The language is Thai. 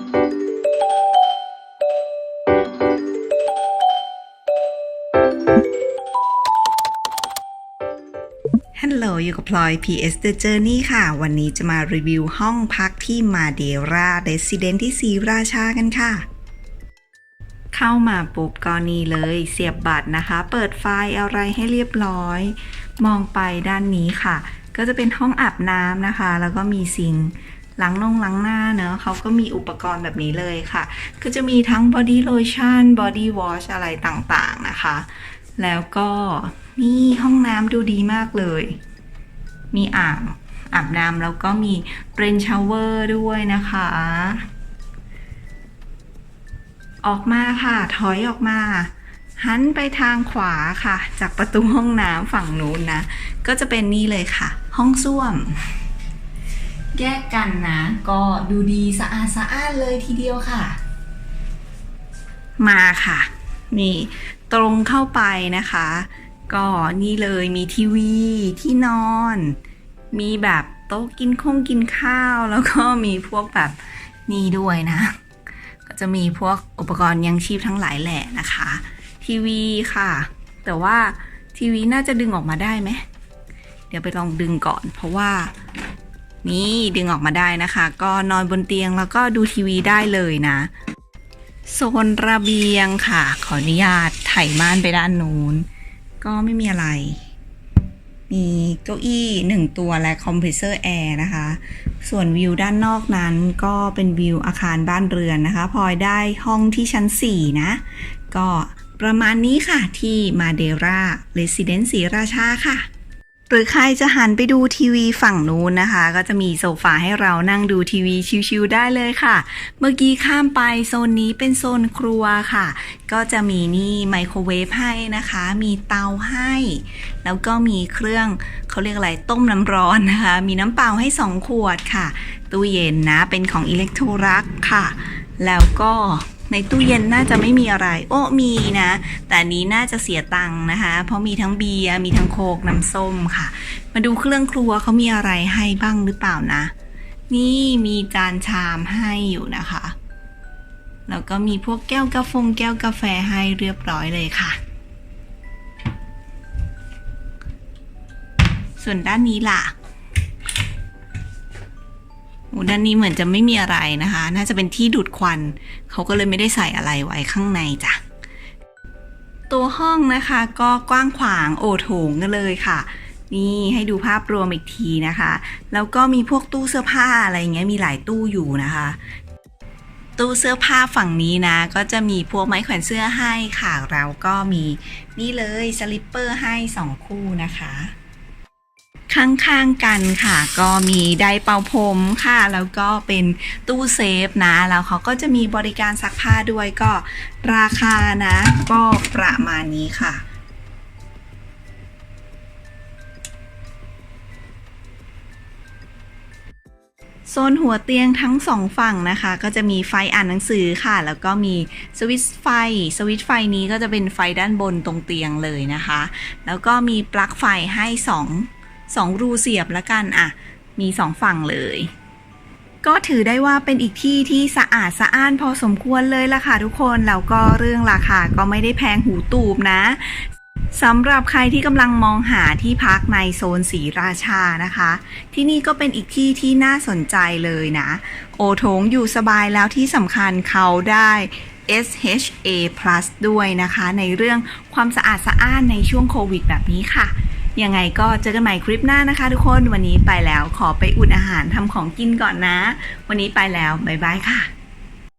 ฮัลโหลอยู่กับพลอย PS The Journey ค่ะ วันนี้จะมารีวิวห้องพักที่มาเดราเรสซิเดนที่สีราชากันค่ะ เข้ามาปุ๊บก็นี่เลยเสียบบัตรนะคะ เปิดไฟล์อะไรให้เรียบร้อย มองไปด้านนี้ค่ะ ก็จะเป็นห้องอาบน้ำนะคะ แล้วก็มีซิง ล้างนงล้างหน้าเนอะเขาก็มีอุปกรณ์แบบนี้เลยค่ะ ก็จะมีทั้ง body lotion body wash อะไรต่างๆนะคะ แล้วก็นี่ห้องน้ำดูดีมากเลย มีอ่างอาบน้ำแล้วก็มีเรนชาวเวอร์ด้วยนะคะ ออกมาค่ะ ถอยออกมาหันไปทางขวาค่ะ จากประตูห้องน้ำฝั่งนู้นนะ ก็จะเป็นนี่เลยค่ะ ห้องส้วม แยกกันนะ ก็ดูดีสะอาดสะอานเลยทีเดียวค่ะ มาค่ะ นี่ตรงเข้าไปนะคะ ก็นี่เลยมีทีวีที่นอน มีแบบโต๊ะกินคงกินข้าวแล้วก็มีพวกแบบนี่ด้วยนะ ก็จะมีพวกอุปกรณ์ยังชีพทั้งหลายแหละนะคะ ทีวีค่ะ แต่ว่าทีวีน่าจะดึงออกมาได้ไหม เดี๋ยวไปลองดึงก่อน เพราะว่า นี่ดึงออกมาได้นะคะ ก็นอนบนเตียงแล้วก็ดูทีวีได้เลยนะ โซนระเบียงค่ะ ขออนุญาตไถ่ม่านไปด้านนู้น ก็ไม่มีอะไร มีเก้าอี้หนึ่งตัวและคอมเพรสเซอร์แอร์นะคะ ส่วนวิวด้านนอกนั้นก็เป็นวิวอาคารบ้านเรือนนะคะพลอยได้ห้องที่ชั้น 4 นะ ก็ประมาณนี้ค่ะที่มาเดราเรสซิเดนสีราชาค่ะ หรือใครจะหันไปดูทีวีฝั่งนู้นนะคะ ก็จะมีโซฟาให้เรานั่งดูทีวีชิวๆได้เลยค่ะ เมื่อกี้ข้ามไปโซนนี้เป็นโซนครัวค่ะ ก็จะมีนี่ไมโครเวฟให้นะคะ มีเตาให้ แล้วก็มีเครื่องเขาเรียกอะไรต้มน้ำร้อนนะคะ มีน้ำเปล่าให้ 2 ขวดค่ะ ตู้เย็นนะเป็นของอิเล็กโทรักค่ะ แล้วก็ ในตู้เย็นน่าจะไม่มีอะไร โอ้มีนะ แต่นี้น่าจะเสียตังค์นะคะ เพราะมีทั้งเบียร์มีทั้งโคกน้ำส้มค่ะ มาดูเครื่องครัวเขามีอะไรให้บ้างหรือเปล่านะ นี่มีจานชามให้อยู่นะคะ แล้วก็มีพวกแก้วกาแฟแก้วกาแฟให้เรียบร้อยเลยค่ะ ส่วนด้านนี้ล่ะ ด้านนี้เหมือนจะไม่มีอะไรนะคะ น่าจะเป็นที่ดูดควัน เขาก็เลยไม่ได้ใส่อะไรไว้ข้างในจ้ะ ตัวห้องนะคะก็กว้างขวางโอโถงกันเลยค่ะ นี่ให้ดูภาพรวมอีกทีนะคะ แล้วก็มีพวกตู้เสื้อผ้าอะไรเงี้ยมีหลายตู้อยู่นะคะ ตู้เสื้อผ้าฝั่งนี้นะ ก็จะมีพวกไม้แขวนเสื้อให้ค่ะแล้วก็มีนี่เลยสลิปเปอร์ให้สองคู่นะคะ ข้างๆกันค่ะ ก็มีไดร์เป่าผมค่ะ แล้วก็เป็นตู้เซฟนะ แล้วเขาก็จะมีบริการซักผ้าด้วยก็ราคานะ ก็ประมาณนี้ค่ะโซนหัวเตียงทั้งสองฝั่งนะคะ ก็จะมีไฟอ่านหนังสือค่ะ แล้วก็มีสวิตช์ไฟ สวิตช์ไฟนี้ก็จะเป็นไฟด้านบนตรงเตียงเลยนะคะ แล้วก็มีปลั๊กไฟให้ส สองรูเสียบละกันอะ มีสองฝั่งเลย ก็ถือได้ว่าเป็นอีกที่ที่สะอาดสะอ้านพอสมควรเลยล่ะค่ะทุกคน แล้วก็เรื่องราคาก็ไม่ได้แพงหูตูบนะสำหรับใครที่กำลังมองหาที่พักในโซนสีราชานะคะ ที่นี่ก็เป็นอีกที่ที่น่าสนใจเลยนะ โอโถงอยู่สบายแล้วที่สำคัญเขาได้ SHA Plus ด้วยนะคะ ในเรื่องความสะอาดสะอ้านในช่วงโควิดแบบนี้ค่ะ ยังไงก็เจอกันใหม่คลิปหน้านะคะทุกคนวันนี้ไปแล้วขอไปอุ่นอาหารทำของกินก่อนนะ วันนี้ไปแล้วบ๊ายบายค่ะ